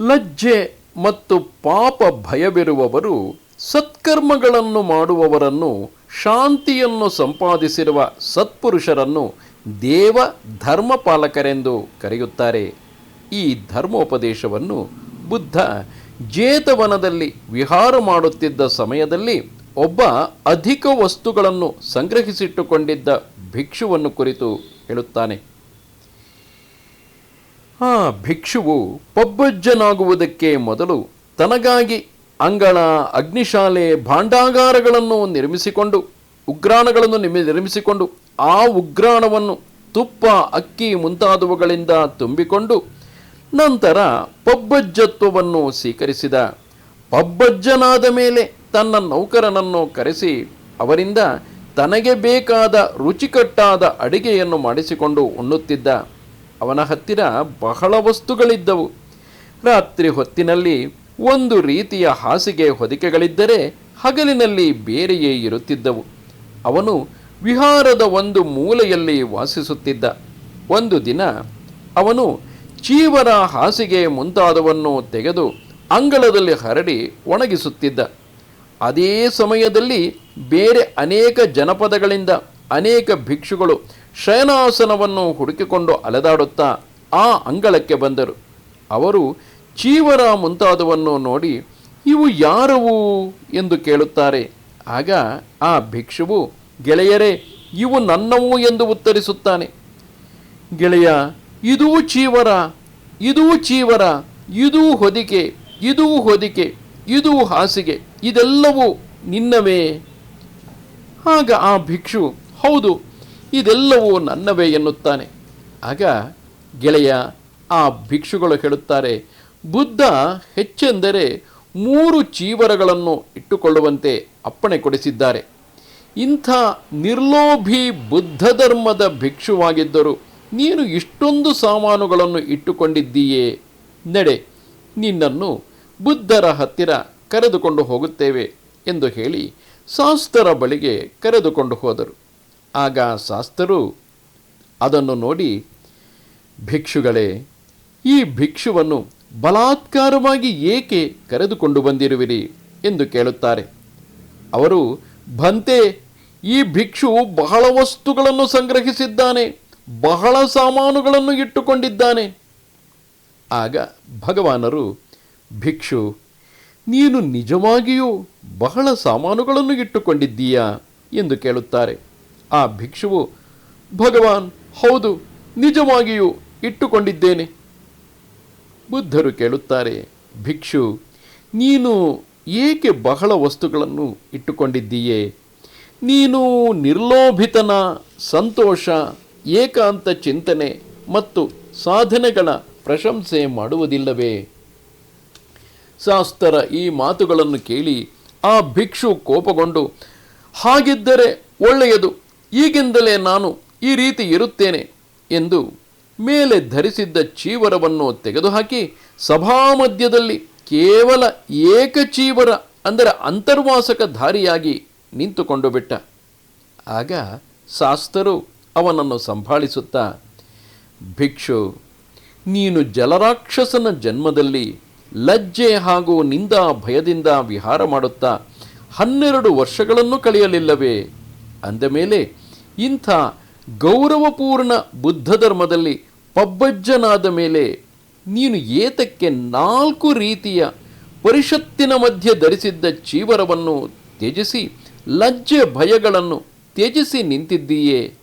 ಲಜ್ಜೆ ಮತ್ತು ಪಾಪ ಭಯವಿರುವವರು ಸತ್ಕರ್ಮಗಳನ್ನು ಮಾಡುವವರನ್ನು, ಶಾಂತಿಯನ್ನು ಸಂಪಾದಿಸಿರುವ ಸತ್ಪುರುಷರನ್ನು ದೇವ ಧರ್ಮಪಾಲಕರೆಂದು ಕರೆಯುತ್ತಾರೆ. ಈ ಧರ್ಮೋಪದೇಶವನ್ನು ಬುದ್ಧ ಜೇತವನದಲ್ಲಿ ವಿಹಾರ ಮಾಡುತ್ತಿದ್ದ ಸಮಯದಲ್ಲಿ ಒಬ್ಬ ಅಧಿಕ ವಸ್ತುಗಳನ್ನು ಸಂಗ್ರಹಿಸಿಟ್ಟುಕೊಂಡಿದ್ದ ಭಿಕ್ಷುವನ್ನು ಕುರಿತು ಹೇಳುತ್ತಾನೆ. ಆ ಭಿಕ್ಷುವು ಪಬ್ಬಜ್ಜನಾಗುವುದಕ್ಕೆ ಮೊದಲು ತನಗಾಗಿ ಅಂಗಳ, ಅಗ್ನಿಶಾಲೆ, ಭಾಂಡಾಗಾರಗಳನ್ನು ನಿರ್ಮಿಸಿಕೊಂಡು, ಉಗ್ರಾಣಗಳನ್ನು ನಿರ್ಮಿಸಿಕೊಂಡು, ಆ ಉಗ್ರಾಣವನ್ನು ತುಪ್ಪ, ಅಕ್ಕಿ ಮುಂತಾದವುಗಳಿಂದ ತುಂಬಿಕೊಂಡು ನಂತರ ಪಬ್ಬಜ್ಜತ್ವವನ್ನು ಸ್ವೀಕರಿಸಿದ. ಪಬ್ಬಜ್ಜನಾದ ಮೇಲೆ ತನ್ನ ನೌಕರನನ್ನು ಕರೆಸಿ ಅವರಿಂದ ತನಗೆ ಬೇಕಾದ ರುಚಿಕಟ್ಟಾದ ಅಡಿಗೆಯನ್ನು ಮಾಡಿಸಿಕೊಂಡು ಉಣ್ಣುತ್ತಿದ್ದ. ಅವನ ಹತ್ತಿರ ಬಹಳ ವಸ್ತುಗಳಿದ್ದವು. ರಾತ್ರಿ ಹೊತ್ತಿನಲ್ಲಿ ಒಂದು ರೀತಿಯ ಹಾಸಿಗೆ ಹೊದಿಕೆಗಳಿದ್ದರೆ ಹಗಲಿನಲ್ಲಿ ಬೇರೆಯೇ ಇರುತ್ತಿದ್ದವು. ಅವನು ವಿಹಾರದ ಒಂದು ಮೂಲೆಯಲ್ಲಿ ವಾಸಿಸುತ್ತಿದ್ದ. ಒಂದು ದಿನ ಅವನು ಚೀವರ ಹಾಸಿಗೆ ಮುಂತಾದವನ್ನು ತೆಗೆದು ಅಂಗಳದಲ್ಲಿ ಹರಡಿ ಒಣಗಿಸುತ್ತಿದ್ದ. ಅದೇ ಸಮಯದಲ್ಲಿ ಬೇರೆ ಅನೇಕ ಜನಪದಗಳಿಂದ ಅನೇಕ ಭಿಕ್ಷುಗಳು ಶಯನಾಸನವನ್ನು ಹುಡುಕಿಕೊಂಡು ಅಲೆದಾಡುತ್ತಾ ಆ ಅಂಗಳಕ್ಕೆ ಬಂದರು. ಅವರು ಚೀವರ ಮುಂತಾದವನ್ನು ನೋಡಿ, ಇವು ಯಾರವು? ಎಂದು ಕೇಳುತ್ತಾರೆ. ಆಗ ಆ ಭಿಕ್ಷುವು, ಗೆಳೆಯರೇ, ಇವು ನನ್ನವು ಎಂದು ಉತ್ತರಿಸುತ್ತಾನೆ. ಗೆಳೆಯ, ಇದೂ ಚೀವರ, ಇದು ಚೀವರ, ಇದು ಹೊದಿಕೆ, ಇದೂ ಹೊದಿಕೆ, ಇದು ಹಾಸಿಗೆ, ಇದೆಲ್ಲವೂ ನಿನ್ನವೇ. ಆಗ ಆ ಭಿಕ್ಷು, ಹೌದು ಇದೆಲ್ಲವೂ ನನ್ನವೇ ಎನ್ನುತ್ತಾನೆ. ಆಗ ಗೆಳೆಯ ಆ ಭಿಕ್ಷುಗಳು ಹೇಳುತ್ತಾರೆ, ಬುದ್ಧ ಹೆಚ್ಚೆಂದರೆ ಮೂರು ಚೀವರಗಳನ್ನು ಇಟ್ಟುಕೊಳ್ಳುವಂತೆ ಅಪ್ಪಣೆ ಕೊಡಿಸಿದ್ದಾರೆ. ಇಂಥ ನಿರ್ಲೋಭಿ ಬುದ್ಧ ಧರ್ಮದ ಭಿಕ್ಷುವಾಗಿದ್ದರು ನೀನು ಇಷ್ಟೊಂದು ಸಾಮಾನುಗಳನ್ನು ಇಟ್ಟುಕೊಂಡಿದ್ದೀಯೇ? ನಡೆ, ನಿನ್ನನ್ನು ಬುದ್ಧರ ಹತ್ತಿರ ಕರೆದುಕೊಂಡು ಹೋಗುತ್ತೇವೆ ಎಂದು ಹೇಳಿ ಸಾಸ್ತರ ಬಳಿಗೆ ಕರೆದುಕೊಂಡು ಹೋದರು. ಆಗ ಶಾಸ್ತರು ಅದನ್ನು ನೋಡಿ, ಭಿಕ್ಷುಗಳೇ, ಈ ಭಿಕ್ಷುವನ್ನು ಬಲಾತ್ಕಾರವಾಗಿ ಏಕೆ ಕರೆದುಕೊಂಡು ಬಂದಿರುವಿರಿ? ಎಂದು ಕೇಳುತ್ತಾರೆ. ಅವರು ಭಂತೆ ಈ ಭಿಕ್ಷು ಬಹಳ ವಸ್ತುಗಳನ್ನು ಸಂಗ್ರಹಿಸಿದ್ದಾನೆ, ಬಹಳ ಸಾಮಾನುಗಳನ್ನು ಇಟ್ಟುಕೊಂಡಿದ್ದಾನೆ. ಆಗ ಭಗವಾನರು, ಭಿಕ್ಷು, ನೀನು ನಿಜವಾಗಿಯೂ ಬಹಳ ಸಾಮಾನುಗಳನ್ನು ಇಟ್ಟುಕೊಂಡಿದ್ದೀಯಾ? ಎಂದು ಕೇಳುತ್ತಾರೆ. ಆ ಭಿಕ್ಷುವು, ಭಗವಾನ್, ಹೌದು, ನಿಜವಾಗಿಯೂ ಇಟ್ಟುಕೊಂಡಿದ್ದೇನೆ. ಬುದ್ಧರು ಕೇಳುತ್ತಾರೆ, ಭಿಕ್ಷು, ನೀನು ಏಕೆ ಬಹಳ ವಸ್ತುಗಳನ್ನು ಇಟ್ಟುಕೊಂಡಿದ್ದೀಯೇ? ನೀನು ನಿರ್ಲೋಭಿತನ, ಸಂತೋಷ, ಏಕಾಂತ ಚಿಂತನೆ ಮತ್ತು ಸಾಧನೆಗಳ ಪ್ರಶಂಸೆ ಮಾಡುವುದಿಲ್ಲವೇ? ಶಾಸ್ತರ ಈ ಮಾತುಗಳನ್ನು ಕೇಳಿ ಆ ಭಿಕ್ಷು ಕೋಪಗೊಂಡು, ಹಾಗಿದ್ದರೆ ಒಳ್ಳೆಯದು ಈಗಿಂದಲೇ ನಾನು ಈ ರೀತಿ ಇರುತ್ತೇನೆ ಎಂದು ಮೇಲೆ ಧರಿಸಿದ್ದ ಚೀವರವನ್ನು ತೆಗೆದುಹಾಕಿ ಸಭಾಮಧ್ಯದಲ್ಲಿ ಕೇವಲ ಏಕಚೀವರ ಅಂದರೆ ಅಂತರ್ವಾಸಕ ಧಾರಿಯಾಗಿ ನಿಂತುಕೊಂಡು ಬಿಟ್ಟ. ಆಗ ಶಾಸ್ತರು ಅವನನ್ನು ಸಂಭಾಳಿಸುತ್ತಾ, ಭಿಕ್ಷು, ನೀನು ಜಲರಾಕ್ಷಸನ ಜನ್ಮದಲ್ಲಿ ಲಜ್ಜೆ ಹಾಗೂ ನಿಂದ ಭಯದಿಂದ ವಿಹಾರ ಮಾಡುತ್ತಾ, ಹನ್ನೆರಡು ವರ್ಷಗಳನ್ನು ಕಳೆಯಲಿಲ್ಲವೇ? ಅಂದ ಮೇಲೆ ಇಂಥ ಗೌರವಪೂರ್ಣ ಬುದ್ಧ ಧರ್ಮದಲ್ಲಿ ಪಬ್ಬಜ್ಜನಾದ ಮೇಲೆ ನೀನು ಏತಕ್ಕೆ ನಾಲ್ಕು ರೀತಿಯ ಪರಿಷತ್ತಿನ ಮಧ್ಯೆ ಧರಿಸಿದ್ದ ಚೀವರವನ್ನು ತ್ಯಜಿಸಿ, ಲಜ್ಜೆ ಭಯಗಳನ್ನು ತ್ಯಜಿಸಿ ನಿಂತಿದ್ದೀಯೇ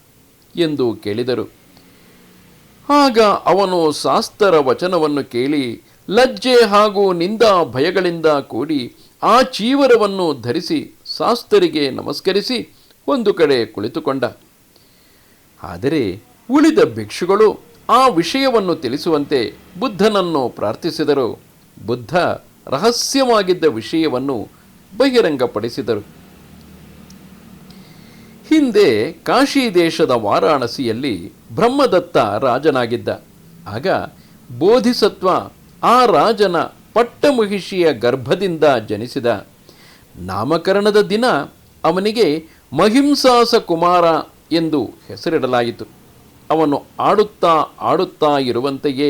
ಎಂದು ಕೇಳಿದರು. ಆಗ ಅವನು ಶಾಸ್ತ್ರ ವಚನವನ್ನು ಕೇಳಿ, ಲಜ್ಜೆ ಹಾಗೂ ನಿಂದ ಭಯಗಳಿಂದ ಕೂಡಿ ಆ ಚೀವರವನ್ನು ಧರಿಸಿ, ಶಾಸ್ತರಿಗೆ ನಮಸ್ಕರಿಸಿ ಒಂದು ಕಡೆ ಕುಳಿತುಕೊಂಡ. ಆದರೆ ಉಳಿದ ಭಿಕ್ಷುಗಳು ಆ ವಿಷಯವನ್ನು ತಿಳಿಸುವಂತೆ ಬುದ್ಧನನ್ನು ಪ್ರಾರ್ಥಿಸಿದರು. ಬುದ್ಧ ರಹಸ್ಯವಾಗಿದ್ದ ವಿಷಯವನ್ನು ಬಹಿರಂಗಪಡಿಸಿದರು. ಹಿಂದೆ ಕಾಶಿ ದೇಶದ ವಾರಾಣಸಿಯಲ್ಲಿ ಬ್ರಹ್ಮದತ್ತ ರಾಜನಾಗಿದ್ದ. ಆಗ ಬೋಧಿಸತ್ವ ಆ ರಾಜನ ಪಟ್ಟಮಹಿಷಿಯ ಗರ್ಭದಿಂದ ಜನಿಸಿದ. ನಾಮಕರಣದ ದಿನ ಅವನಿಗೆ ಮಹಿಂಸಾಸ ಕುಮಾರ ಎಂದು ಹೆಸರಿಡಲಾಯಿತು. ಅವನು ಆಡುತ್ತಾ ಆಡುತ್ತಾ ಇರುವಂತೆಯೇ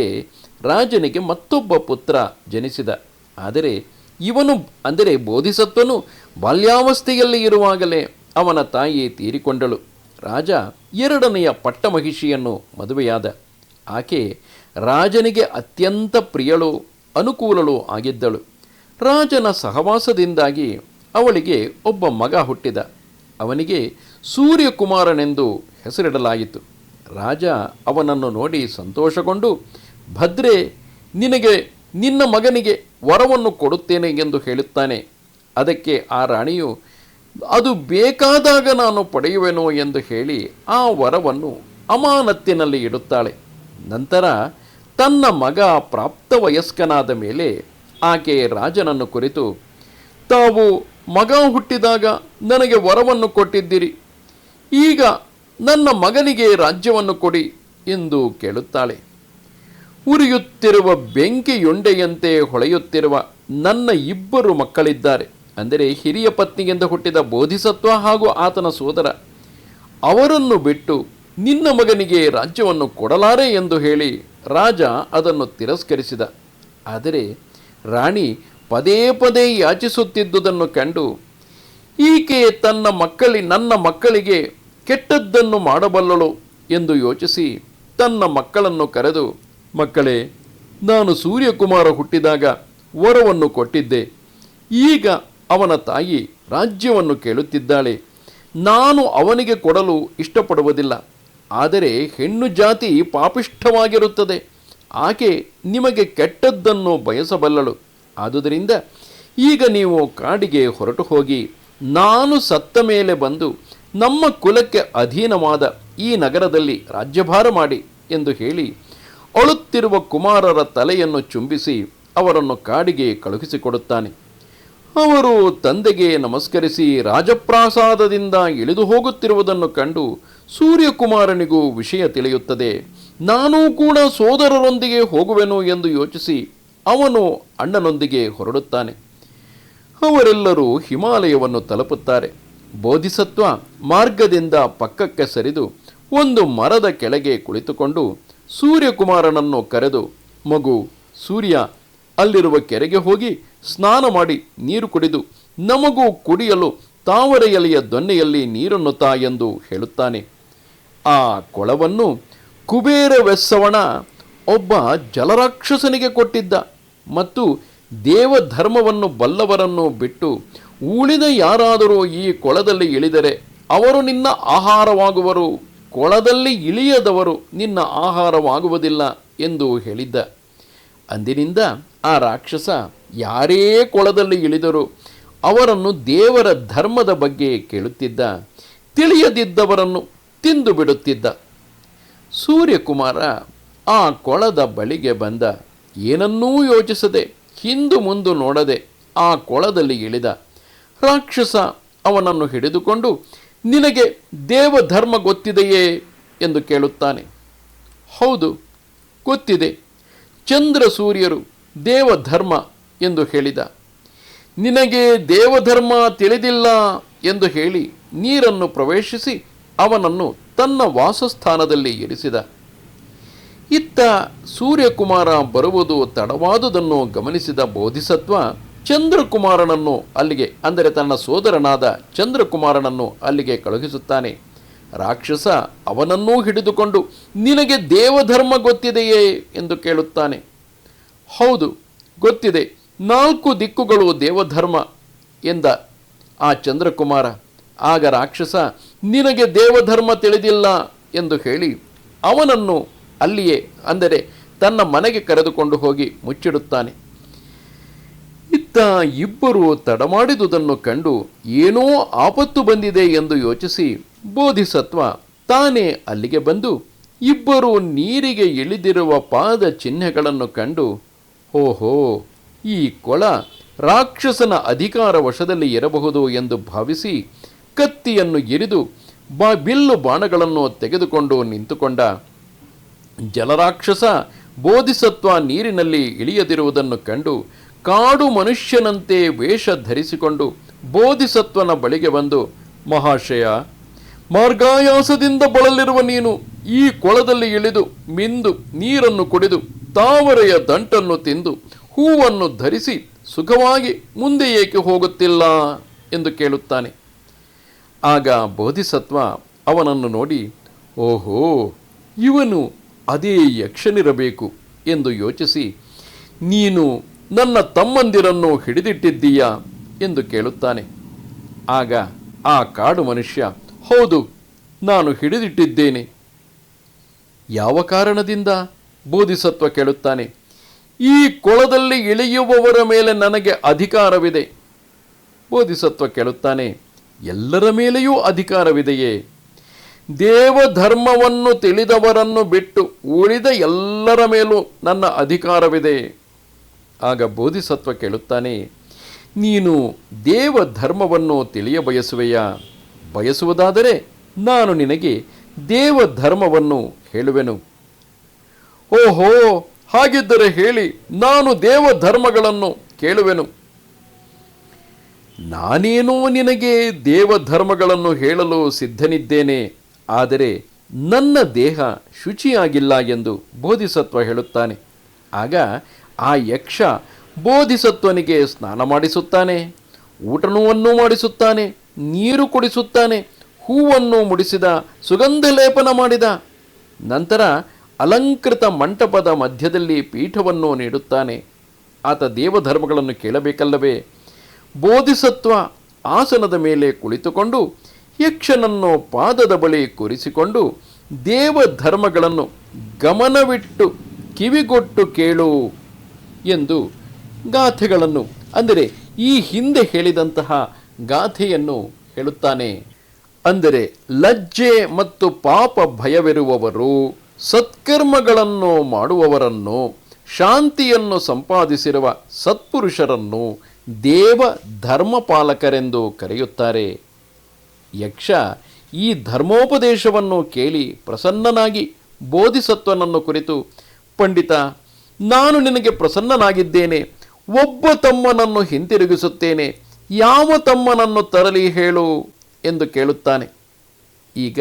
ರಾಜನಿಗೆ ಮತ್ತೊಬ್ಬ ಪುತ್ರ ಜನಿಸಿದ. ಆದರೆ ಇವನು ಅಂದರೆ ಬೋಧಿಸತ್ವನು ಬಾಲ್ಯಾವಸ್ಥೆಯಲ್ಲಿ ಇರುವಾಗಲೇ ಅವನ ತಾಯಿ ತೀರಿಕೊಂಡಳು. ರಾಜ ಎರಡನೆಯ ಪಟ್ಟಮಹಿಷಿಯನ್ನು ಮದುವೆಯಾದ. ಆಕೆ ರಾಜನಿಗೆ ಅತ್ಯಂತ ಪ್ರಿಯಳು, ಅನುಕೂಲಳು ಆಗಿದ್ದಳು. ರಾಜನ ಸಹವಾಸದಿಂದಾಗಿ ಅವಳಿಗೆ ಒಬ್ಬ ಮಗ ಹುಟ್ಟಿದ. ಅವನಿಗೆ ಸೂರ್ಯಕುಮಾರನೆಂದು ಹೆಸರಿಡಲಾಯಿತು. ರಾಜ ಅವನನ್ನು ನೋಡಿ ಸಂತೋಷಗೊಂಡು, ಭದ್ರೆ, ನಿನಗೆ, ನಿನ್ನ ಮಗನಿಗೆ ವರವನ್ನು ಕೊಡುತ್ತೇನೆ ಎಂದು ಹೇಳುತ್ತಾನೆ. ಅದಕ್ಕೆ ಆ ರಾಣಿಯು, ಅದು ಬೇಕಾದಾಗ ನಾನು ಪಡೆಯುವೆನೋ ಎಂದು ಹೇಳಿ ಆ ವರವನ್ನು ಅಮಾನತ್ತಿನಲ್ಲಿ ಇಡುತ್ತಾಳೆ. ನಂತರ ತನ್ನ ಮಗ ಪ್ರಾಪ್ತ ವಯಸ್ಕನಾದ ಮೇಲೆ ಆಕೆ ರಾಜನನ್ನು ಕುರಿತು, ತಾವು ಮಗ ಹುಟ್ಟಿದಾಗ ನನಗೆ ವರವನ್ನು ಕೊಟ್ಟಿದ್ದಿರಿ. ಈಗ ನನ್ನ ಮಗನಿಗೆ ರಾಜ್ಯವನ್ನು ಕೊಡಿ ಎಂದು ಕೇಳುತ್ತಾಳೆ. ಉರಿಯುತ್ತಿರುವ ಬೆಂಕಿಯೊಂಡೆಯಂತೆ ಹೊಳೆಯುತ್ತಿರುವ ನನ್ನ ಇಬ್ಬರು ಮಕ್ಕಳಿದ್ದಾರೆ. ಅಂದರೆ ಹಿರಿಯ ಪತ್ನಿಯಿಂದ ಹುಟ್ಟಿದ ಬೋಧಿಸತ್ವ ಹಾಗೂ ಆತನ ಸೋದರ. ಅವರನ್ನು ಬಿಟ್ಟು ನಿನ್ನ ಮಗನಿಗೆ ರಾಜ್ಯವನ್ನು ಕೊಡಲಾರೆ ಎಂದು ಹೇಳಿ ರಾಜ ಅದನ್ನು ತಿರಸ್ಕರಿಸಿದ. ಆದರೆ ರಾಣಿ ಪದೇ ಪದೇ ಯಾಚಿಸುತ್ತಿದ್ದುದನ್ನು ಕಂಡು ಈಕೆ ತನ್ನ ಮಕ್ಕಳಿ ನನ್ನ ಮಕ್ಕಳಿಗೆ ಕೆಟ್ಟದ್ದನ್ನು ಮಾಡಬಲ್ಲಳು ಎಂದು ಯೋಚಿಸಿ ತನ್ನ ಮಕ್ಕಳನ್ನು ಕರೆದು, ಮಕ್ಕಳೇ, ನಾನು ಸೂರ್ಯಕುಮಾರ ಹುಟ್ಟಿದಾಗ ವರವನ್ನು ಕೊಟ್ಟಿದ್ದೆ. ಈಗ ಅವನ ತಾಯಿ ರಾಜ್ಯವನ್ನು ಕೇಳುತ್ತಿದ್ದಾಳೆ. ನಾನು ಅವನಿಗೆ ಕೊಡಲು ಇಷ್ಟಪಡುವುದಿಲ್ಲ. ಆದರೆ ಹೆಣ್ಣು ಜಾತಿ ಪಾಪಿಷ್ಠವಾಗಿರುತ್ತದೆ. ಆಕೆ ನಿಮಗೆ ಕೆಟ್ಟದ್ದನ್ನು ಬಯಸಬಲ್ಲಳು. ಆದುದರಿಂದ ಈಗ ನೀವು ಕಾಡಿಗೆ ಹೊರಟು ಹೋಗಿ ನಾನು ಸತ್ತ ಮೇಲೆ ಬಂದು ನಮ್ಮ ಕುಲಕ್ಕೆ ಅಧೀನವಾದ ಈ ನಗರದಲ್ಲಿ ರಾಜ್ಯಭಾರ ಮಾಡಿ ಎಂದು ಹೇಳಿ ಅಳುತ್ತಿರುವ ಕುಮಾರರ ತಲೆಯನ್ನು ಚುಂಬಿಸಿ ಅವರನ್ನು ಕಾಡಿಗೆ ಕಳುಹಿಸಿಕೊಡುತ್ತಾನೆ. ಅವರು ತಂದೆಗೆ ನಮಸ್ಕರಿಸಿ ರಾಜಪ್ರಾಸಾದದಿಂದ ಇಳಿದು ಹೋಗುತ್ತಿರುವುದನ್ನು ಕಂಡು ಸೂರ್ಯಕುಮಾರನಿಗೂ ವಿಷಯ ತಿಳಿಯುತ್ತದೆ. ನಾನೂ ಕೂಡ ಸೋದರರೊಂದಿಗೆ ಹೋಗುವೆನು ಎಂದು ಯೋಚಿಸಿ ಅವನು ಅಣ್ಣನೊಂದಿಗೆ ಹೊರಡುತ್ತಾನೆ. ಅವರೆಲ್ಲರೂ ಹಿಮಾಲಯವನ್ನು ತಲುಪುತ್ತಾರೆ. ಬೋಧಿಸತ್ವ ಮಾರ್ಗದಿಂದ ಪಕ್ಕಕ್ಕೆ ಸರಿದು ಒಂದು ಮರದ ಕೆಳಗೆ ಕುಳಿತುಕೊಂಡು ಸೂರ್ಯಕುಮಾರನನ್ನು ಕರೆದು, ಮಗು, ಸೂರ್ಯ, ಅಲ್ಲಿರುವ ಕೆರೆಗೆ ಹೋಗಿ ಸ್ನಾನ ಮಾಡಿ ನೀರು ಕುಡಿದು, ನಮಗೂ ಕುಡಿಯಲು ತಾವರೆ ಎಲೆಯ ದೊನ್ನೆಯಲ್ಲಿ ನೀರನ್ನು ತಾ ಎಂದು ಹೇಳುತ್ತಾನೆ. ಆ ಕೊಳವನ್ನು ಕುಬೇರ ವೆಸ್ಸವಣ ಒಬ್ಬ ಜಲರಾಕ್ಷಸನಿಗೆ ಕೊಟ್ಟಿದ್ದ. ಮತ್ತು ದೇವಧರ್ಮವನ್ನು ಬಲ್ಲವರನ್ನು ಬಿಟ್ಟು ಉಳಿದ ಯಾರಾದರೂ ಈ ಕೊಳದಲ್ಲಿ ಇಳಿದರೆ ಅವರು ನಿನ್ನ ಆಹಾರವಾಗುವರು. ಕೊಳದಲ್ಲಿ ಇಳಿಯದವರು ನಿನ್ನ ಆಹಾರವಾಗುವುದಿಲ್ಲ ಎಂದು ಹೇಳಿದ್ದ. ಅಂದಿನಿಂದ ಆ ರಾಕ್ಷಸ ಯಾರೇ ಕೊಳದಲ್ಲಿ ಇಳಿದರು ಅವರನ್ನು ದೇವರ ಧರ್ಮದ ಬಗ್ಗೆ ಕೇಳುತ್ತಿದ್ದ. ತಿಳಿಯದಿದ್ದವರನ್ನು ತಿಂದು ಬಿಡುತ್ತಿದ್ದ ಸೂರ್ಯಕುಮಾರ ಆ ಕೊಳದ ಬಳಿಗೆ ಬಂದ. ಏನನ್ನೂ ಯೋಚಿಸದೆ ಹಿಂದು ಮುಂದು ನೋಡದೆ ಆ ಕೊಳದಲ್ಲಿ ಇಳಿದ. ರಾಕ್ಷಸ ಅವನನ್ನು ಹಿಡಿದುಕೊಂಡು, ನಿನಗೆ ದೇವಧರ್ಮ ಗೊತ್ತಿದೆಯೇ? ಎಂದು ಕೇಳುತ್ತಾನೆ. ಹೌದು, ಗೊತ್ತಿದೆ. ಚಂದ್ರ ಸೂರ್ಯರು ದೇವಧರ್ಮ ಎಂದು ಹೇಳಿದ. ನಿನಗೆ ದೇವಧರ್ಮ ತಿಳಿದಿಲ್ಲ ಎಂದು ಹೇಳಿ ನೀರನ್ನು ಪ್ರವೇಶಿಸಿ ಅವನನ್ನು ತನ್ನ ವಾಸಸ್ಥಾನದಲ್ಲಿ ಇರಿಸಿದ. ಇತ್ತ ಸೂರ್ಯಕುಮಾರ ಬರುವುದು ತಡವಾದುದನ್ನು ಗಮನಿಸಿದ ಬೋಧಿಸತ್ವ ಚಂದ್ರಕುಮಾರನನ್ನು ಅಲ್ಲಿಗೆ, ಅಂದರೆ ತನ್ನ ಸೋದರನಾದ ಚಂದ್ರಕುಮಾರನನ್ನು ಅಲ್ಲಿಗೆ ಕಳುಹಿಸುತ್ತಾನೆ. ರಾಕ್ಷಸ ಅವನನ್ನೂ ಹಿಡಿದುಕೊಂಡು, ನಿನಗೆ ದೇವಧರ್ಮ ಗೊತ್ತಿದೆಯೇ ಎಂದು ಕೇಳುತ್ತಾನೆ. ಹೌದು, ಗೊತ್ತಿದೆ. ನಾಲ್ಕು ದಿಕ್ಕುಗಳು ದೇವಧರ್ಮ ಎಂದ ಆ ಚಂದ್ರಕುಮಾರ. ಆಗ ರಾಕ್ಷಸ, ನಿನಗೆ ದೇವಧರ್ಮ ತಿಳಿದಿಲ್ಲ ಎಂದು ಹೇಳಿ ಅವನನ್ನು ಅಲ್ಲಿಯೇ ಅಂದರೆ ತನ್ನ ಮನೆಗೆ ಕರೆದುಕೊಂಡು ಹೋಗಿ ಮುಚ್ಚಿಡುತ್ತಾನೆ. ಇತ್ತ ಇಬ್ಬರು ತಡಮಾಡಿದುದನ್ನು ಕಂಡು ಏನೋ ಆಪತ್ತು ಬಂದಿದೆ ಎಂದು ಯೋಚಿಸಿ ಬೋಧಿಸತ್ವ ತಾನೇ ಅಲ್ಲಿಗೆ ಬಂದು ಇಬ್ಬರು ನೀರಿಗೆ ಇಳಿದಿರುವ ಪಾದ ಚಿಹ್ನೆಗಳನ್ನು ಕಂಡು, ಓಹೋ, ಈ ಕೊಳ ರಾಕ್ಷಸನ ಅಧಿಕಾರ ವಶದಲ್ಲಿ ಇರಬಹುದು ಎಂದು ಭಾವಿಸಿ ಕತ್ತಿಯನ್ನು ಇರಿದು ಬಾ ಬಿಲ್ಲು ಬಾಣಗಳನ್ನು ತೆಗೆದುಕೊಂಡು ನಿಂತುಕೊಂಡ. ಜಲರಾಕ್ಷಸ ಬೋಧಿಸತ್ವ ನೀರಿನಲ್ಲಿ ಇಳಿಯದಿರುವುದನ್ನು ಕಂಡು ಕಾಡು ಮನುಷ್ಯನಂತೆ ವೇಷ ಧರಿಸಿಕೊಂಡು ಬೋಧಿಸತ್ವನ ಬಳಿಗೆ ಬಂದು, ಮಹಾಶಯ, ಮಾರ್ಗಾಯಾಸದಿಂದ ಬಳಲಿರುವ ನೀನು ಈ ಕೊಳದಲ್ಲಿ ಇಳಿದು ಮಿಂದು ನೀರನ್ನು ಕುಡಿದು ತಾವರೆಯ ದಂಟನ್ನು ತಿಂದು ಹೂವನ್ನು ಧರಿಸಿ ಸುಖವಾಗಿ ಮುಂದೆ ಏಕೆ ಹೋಗುತ್ತಿಲ್ಲ? ಎಂದು ಕೇಳುತ್ತಾನೆ. ಆಗ ಬೋಧಿಸತ್ವ ಅವನನ್ನು ನೋಡಿ, ಓಹೋ, ಇವನು ಅದೇ ಯಕ್ಷನಿರಬೇಕು ಎಂದು ಯೋಚಿಸಿ, ನೀನು ನನ್ನ ತಮ್ಮಂದಿರನ್ನು ಹಿಡಿದಿಟ್ಟಿದ್ದೀಯಾ ಎಂದು ಕೇಳುತ್ತಾನೆ. ಆಗ ಆ ಕಾಡು ಮನುಷ್ಯ, ಹೌದು, ನಾನು ಹಿಡಿದಿಟ್ಟಿದ್ದೇನೆ. ಯಾವ ಕಾರಣದಿಂದ? ಬೋಧಿಸತ್ವ ಕೇಳುತ್ತಾನೆ. ಈ ಕೊಳದಲ್ಲಿ ಇಳಿಯುವವರ ಮೇಲೆ ನನಗೆ ಅಧಿಕಾರವಿದೆ. ಬೋಧಿಸತ್ವ ಕೇಳುತ್ತಾನೆ, ಎಲ್ಲರ ಮೇಲೆಯೂ ಅಧಿಕಾರವಿದೆಯೇ? ದೇವಧರ್ಮವನ್ನು ತಿಳಿದವರನ್ನು ಬಿಟ್ಟು ಉಳಿದ ಎಲ್ಲರ ಮೇಲೂ ನನ್ನ ಅಧಿಕಾರವಿದೆ. ಆಗ ಬೋಧಿಸತ್ವ ಕೇಳುತ್ತಾನೆ, ನೀನು ದೇವ ಧರ್ಮವನ್ನು ತಿಳಿಯ ಬಯಸುವೆಯಾ? ಬಯಸುವುದಾದರೆ ನಾನು ನಿನಗೆ ದೇವ ಧರ್ಮವನ್ನು ಹೇಳುವೆನು. ಓಹೋ, ಹಾಗಿದ್ದರೆ ಹೇಳಿ ನಾನು ದೇವ ಧರ್ಮಗಳನ್ನು ಕೇಳುವೆನು. ನಾನೇನೋ ನಿನಗೆ ದೇವ ಧರ್ಮಗಳನ್ನು ಹೇಳಲು ಸಿದ್ಧನಿದ್ದೇನೆ. ಆದರೆ ನನ್ನ ದೇಹ ಶುಚಿಯಾಗಿಲ್ಲ ಎಂದು ಬೋಧಿಸತ್ವ ಹೇಳುತ್ತಾನೆ. ಆಗ ಆ ಯಕ್ಷ ಬೋಧಿಸತ್ವನಿಗೆ ಸ್ನಾನ ಮಾಡಿಸುತ್ತಾನೆ, ಊಟನವನ್ನು ಮಾಡಿಸುತ್ತಾನೆ, ನೀರು ಕುಡಿಸುತ್ತಾನೆ, ಹೂವನ್ನು ಮುಡಿಸಿದ ಸುಗಂಧ ಲೇಪನ ಮಾಡಿದ. ನಂತರ ಅಲಂಕೃತ ಮಂಟಪದ ಮಧ್ಯದಲ್ಲಿ ಪೀಠವನ್ನು ನೀಡುತ್ತಾನೆ. ಆತ ದೇವಧರ್ಮಗಳನ್ನು ಕೇಳಬೇಕಲ್ಲವೇ? ಬೋಧಿಸತ್ವ ಆಸನದ ಮೇಲೆ ಕುಳಿತುಕೊಂಡು ಯಕ್ಷನನ್ನು ಪಾದದ ಬಳಿ ಕೂರಿಸಿಕೊಂಡು ದೇವಧರ್ಮಗಳನ್ನು ಗಮನವಿಟ್ಟು ಕಿವಿಗೊಟ್ಟು ಕೇಳು ಎಂದು ಗಾಥೆಗಳನ್ನು, ಅಂದರೆ ಈ ಹಿಂದೆ ಹೇಳಿದಂತಹ ಗಾಥೆಯನ್ನು ಹೇಳುತ್ತಾನೆ. ಅಂದರೆ ಲಜ್ಜೆ ಮತ್ತು ಪಾಪ ಭಯವಿರುವವರು, ಸತ್ಕರ್ಮಗಳನ್ನು ಮಾಡುವವರನ್ನು, ಶಾಂತಿಯನ್ನು ಸಂಪಾದಿಸಿರುವ ಸತ್ಪುರುಷರನ್ನು ದೇವ ಧರ್ಮಪಾಲಕರೆಂದು ಕರೆಯುತ್ತಾರೆ. ಯಕ್ಷ, ಈ ಧರ್ಮೋಪದೇಶವನ್ನು ಕೇಳಿ ಪ್ರಸನ್ನನಾಗಿ ಬೋಧಿಸತ್ವನನ್ನು ಕುರಿತು, ಪಂಡಿತ, ನಾನು ನಿನಗೆ ಪ್ರಸನ್ನನಾಗಿದ್ದೇನೆ, ಒಬ್ಬ ತಮ್ಮನನ್ನು ಹಿಂತಿರುಗಿಸುತ್ತೇನೆ, ಯಾವ ತಮ್ಮನನ್ನು ತರಲಿ ಹೇಳು ಎಂದು ಕೇಳುತ್ತಾನೆ. ಈಗ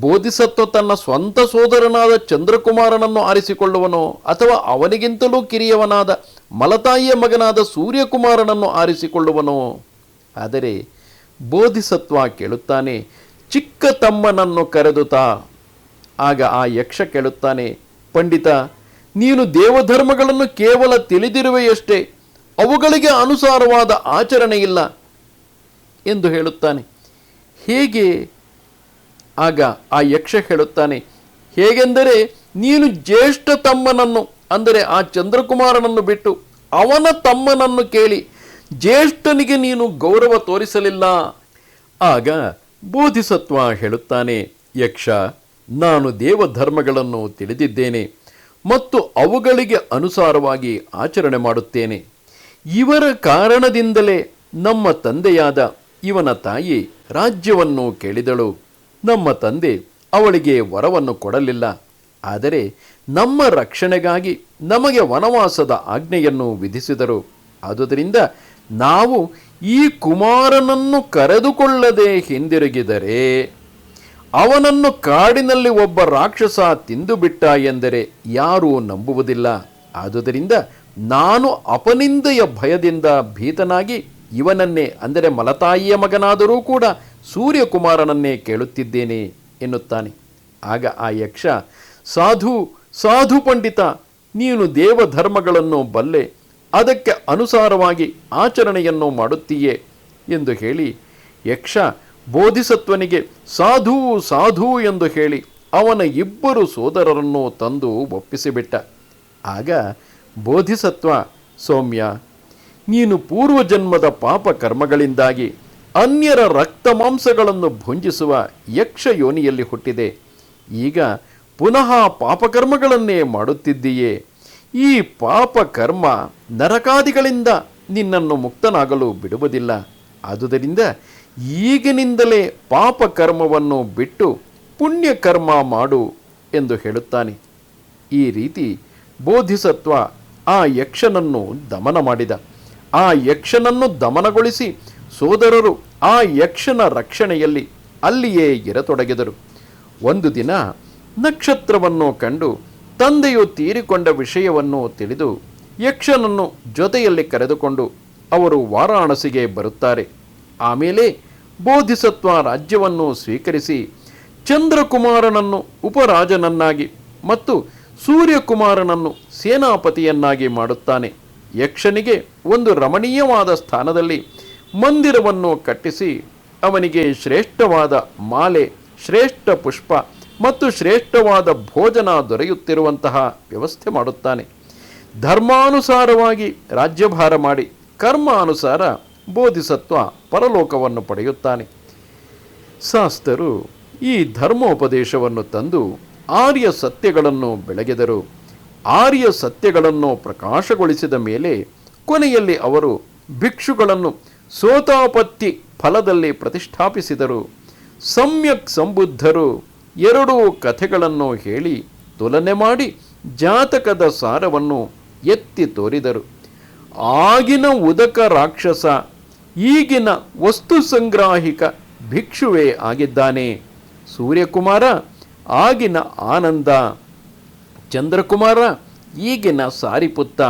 ಬೋಧಿಸತ್ವ ತನ್ನ ಸ್ವಂತ ಸೋದರನಾದ ಚಂದ್ರಕುಮಾರನನ್ನು ಆರಿಸಿಕೊಳ್ಳುವನೋ ಅಥವಾ ಅವನಿಗಿಂತಲೂ ಕಿರಿಯವನಾದ ಮಲತಾಯಿಯ ಮಗನಾದ ಸೂರ್ಯಕುಮಾರನನ್ನು ಆರಿಸಿಕೊಳ್ಳುವನೋ? ಆದರೆ ಬೋಧಿಸತ್ವ ಕೇಳುತ್ತಾನೆ, ಚಿಕ್ಕ ತಮ್ಮನನ್ನು ಕರೆದುತಾ ಆಗ ಆ ಯಕ್ಷ ಕೇಳುತ್ತಾನೆ, ಪಂಡಿತ, ನೀನು ದೇವಧರ್ಮಗಳನ್ನು ಕೇವಲ ತಿಳಿದಿರುವೆಯಷ್ಟೇ, ಅವುಗಳಿಗೆ ಅನುಸಾರವಾದ ಆಚರಣೆ ಇಲ್ಲ ಎಂದು ಹೇಳುತ್ತಾನೆ. ಹೇಗೆ? ಆಗ ಆ ಯಕ್ಷ ಹೇಳುತ್ತಾನೆ, ಹೇಗೆಂದರೆ ನೀನು ಜ್ಯೇಷ್ಠ ತಮ್ಮನನ್ನು, ಅಂದರೆ ಆ ಚಂದ್ರಕುಮಾರನನ್ನು ಬಿಟ್ಟು ಅವನ ತಮ್ಮನನ್ನು ಕೇಳಿ ಜ್ಯೇಷ್ಠನಿಗೆ ನೀನು ಗೌರವ ತೋರಿಸಲಿಲ್ಲ. ಆಗ ಬೋಧಿಸತ್ವ ಹೇಳುತ್ತಾನೆ, ಯಕ್ಷ, ನಾನು ದೇವಧರ್ಮಗಳನ್ನು ತಿಳಿದಿದ್ದೇನೆ ಮತ್ತು ಅವುಗಳಿಗೆ ಅನುಸಾರವಾಗಿ ಆಚರಣೆ ಮಾಡುತ್ತೇನೆ. ಇವರ ಕಾರಣದಿಂದಲೇ ನಮ್ಮ ತಂದೆಯಾದ ಇವನ ತಾಯಿ ರಾಜ್ಯವನ್ನು ಕೇಳಿದಳು. ನಮ್ಮ ತಂದೆ ಅವಳಿಗೆ ವರವನ್ನು ಕೊಡಲಿಲ್ಲ. ಆದರೆ ನಮ್ಮ ರಕ್ಷಣೆಗಾಗಿ ನಮಗೆ ವನವಾಸದ ಆಜ್ಞೆಯನ್ನು ವಿಧಿಸಿದರು. ಆದುದರಿಂದ ನಾವು ಈ ಕುಮಾರನನ್ನು ಕರೆದುಕೊಳ್ಳದೆ ಹಿಂದಿರುಗಿದರೆ, ಅವನನ್ನು ಕಾಡಿನಲ್ಲಿ ಒಬ್ಬ ರಾಕ್ಷಸ ತಿಂದುಬಿಟ್ಟ ಎಂದರೆ ಯಾರೂ ನಂಬುವುದಿಲ್ಲ. ಆದುದರಿಂದ ನಾನು ಅಪನಿಂದೆಯ ಭಯದಿಂದ ಭೀತನಾಗಿ ಇವನನ್ನೇ, ಅಂದರೆ ಮಲತಾಯಿಯ ಮಗನಾದರೂ ಕೂಡ ಸೂರ್ಯಕುಮಾರನನ್ನೇ ಕೇಳುತ್ತಿದ್ದೇನೆ ಎನ್ನುತ್ತಾನೆ. ಆಗ ಆ ಯಕ್ಷ, ಸಾಧು ಸಾಧು ಪಂಡಿತ, ನೀನು ದೇವಧರ್ಮಗಳನ್ನು ಬಲ್ಲೆ ಅದಕ್ಕೆ ಅನುಸಾರವಾಗಿ ಆಚರಣೆಯನ್ನು ಮಾಡುತ್ತೀಯೇ ಎಂದು ಹೇಳಿ, ಯಕ್ಷ ಬೋಧಿಸತ್ವನಿಗೆ ಸಾಧು ಸಾಧು ಎಂದು ಹೇಳಿ ಅವನ ಇಬ್ಬರು ಸೋದರರನ್ನು ತಂದು ಒಪ್ಪಿಸಿಬಿಟ್ಟ. ಆಗ ಬೋಧಿಸತ್ವ, ಸೌಮ್ಯ, ನೀನು ಪೂರ್ವಜನ್ಮದ ಪಾಪ ಕರ್ಮಗಳಿಂದಾಗಿ ಅನ್ಯರ ರಕ್ತ ಮಾಂಸಗಳನ್ನು ಭುಂಜಿಸುವ ಯಕ್ಷ ಯೋನಿಯಲ್ಲಿ ಹುಟ್ಟಿದೆ. ಈಗ ಪುನಃ ಪಾಪಕರ್ಮಗಳನ್ನೇ ಮಾಡುತ್ತಿದ್ದೀಯೇ. ಈ ಪಾಪ ಕರ್ಮ ನರಕಾದಿಗಳಿಂದ ನಿನ್ನನ್ನು ಮುಕ್ತನಾಗಲು ಬಿಡುವುದಿಲ್ಲ. ಆದುದರಿಂದ ಈಗಿನಿಂದಲೇ ಪಾಪ ಕರ್ಮವನ್ನು ಬಿಟ್ಟು ಪುಣ್ಯ ಕರ್ಮ ಮಾಡು ಎಂದು ಹೇಳುತ್ತಾನೆ. ಈ ರೀತಿ ಬೋಧಿಸತ್ವ ಆ ಯಕ್ಷನನ್ನು ದಮನ ಮಾಡಿದ. ಆ ಯಕ್ಷನನ್ನು ದಮನಗೊಳಿಸಿ ಸೋದರರು ಆ ಯಕ್ಷನ ರಕ್ಷಣೆಯಲ್ಲಿ ಅಲ್ಲಿಯೇ ಇರತೊಡಗಿದರು. ಒಂದು ದಿನ ನಕ್ಷತ್ರವನ್ನು ಕಂಡು ತಂದೆಯು ತೀರಿಕೊಂಡ ವಿಷಯವನ್ನು ತಿಳಿದು ಯಕ್ಷನನ್ನು ಜೊತೆಯಲ್ಲಿ ಕರೆದುಕೊಂಡು ಅವರು ವಾರಾಣಸಿಗೆ ಬರುತ್ತಾರೆ. ಆಮೇಲೆ ಬೋಧಿಸತ್ವ ರಾಜ್ಯವನ್ನು ಸ್ವೀಕರಿಸಿ ಚಂದ್ರಕುಮಾರನನ್ನು ಉಪರಾಜನನ್ನಾಗಿ ಮತ್ತು ಸೂರ್ಯಕುಮಾರನನ್ನು ಸೇನಾಪತಿಯನ್ನಾಗಿ ಮಾಡುತ್ತಾನೆ. ಯಕ್ಷನಿಗೆ ಒಂದು ರಮಣೀಯವಾದ ಸ್ಥಾನದಲ್ಲಿ ಮಂದಿರವನ್ನು ಕಟ್ಟಿಸಿ ಅವನಿಗೆ ಶ್ರೇಷ್ಠವಾದ ಮಾಲೆ, ಶ್ರೇಷ್ಠ ಪುಷ್ಪ ಮತ್ತು ಶ್ರೇಷ್ಠವಾದ ಭೋಜನ ದೊರೆಯುತ್ತಿರುವಂತಹ ವ್ಯವಸ್ಥೆ ಮಾಡುತ್ತಾನೆ. ಧರ್ಮಾನುಸಾರವಾಗಿ ರಾಜ್ಯಭಾರ ಮಾಡಿ ಕರ್ಮಾನುಸಾರ ಬೋಧಿಸತ್ವ ಪರಲೋಕವನ್ನು ಪಡೆಯುತ್ತಾನೆ. ಶಾಸ್ತರು ಈ ಧರ್ಮೋಪದೇಶವನ್ನು ತಂದು ಆರ್ಯ ಸತ್ಯಗಳನ್ನು ಬೆಳಗೆದರು. ಆರ್ಯ ಸತ್ಯಗಳನ್ನು ಪ್ರಕಾಶಗೊಳಿಸಿದ ಮೇಲೆ ಕೊನೆಯಲ್ಲಿ ಅವರು ಭಿಕ್ಷುಗಳನ್ನು ಸೋತಾಪತ್ತಿ ಫಲದಲ್ಲಿ ಪ್ರತಿಷ್ಠಾಪಿಸಿದರು. ಸಮ್ಯಕ್ ಸಂಬುದ್ಧರು ಎರಡೂ ಕಥೆಗಳನ್ನು ಹೇಳಿ ತುಲನೆ ಮಾಡಿ ಜಾತಕದ ಸಾರವನ್ನು ಎತ್ತಿ ತೋರಿದರು. ಆಗಿನ ಉದಕ ರಾಕ್ಷಸ, ಈಗಿನ ವಸ್ತು ಸಂಗ್ರಾಹಿಕ ಭಿಕ್ಷುವೇ ಆಗಿದ್ದಾನೆ. ಸೂರ್ಯಕುಮಾರ, ಆಗಿನ ಆನಂದ. ಚಂದ್ರಕುಮಾರ, ಈಗಿನ ಸಾರಿಪುತ್ತ.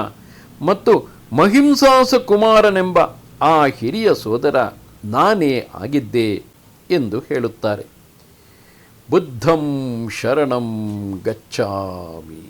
ಮತ್ತು ಮಹಿಂಸಾಸ ಕುಮಾರನೆಂಬ ಆ ಹಿರಿಯ ಸೋದರ ನಾನೇ ಆಗಿದ್ದೆ ಎಂದು ಹೇಳುತ್ತಾರೆ. புத்தம் சரணம் கச்சாமி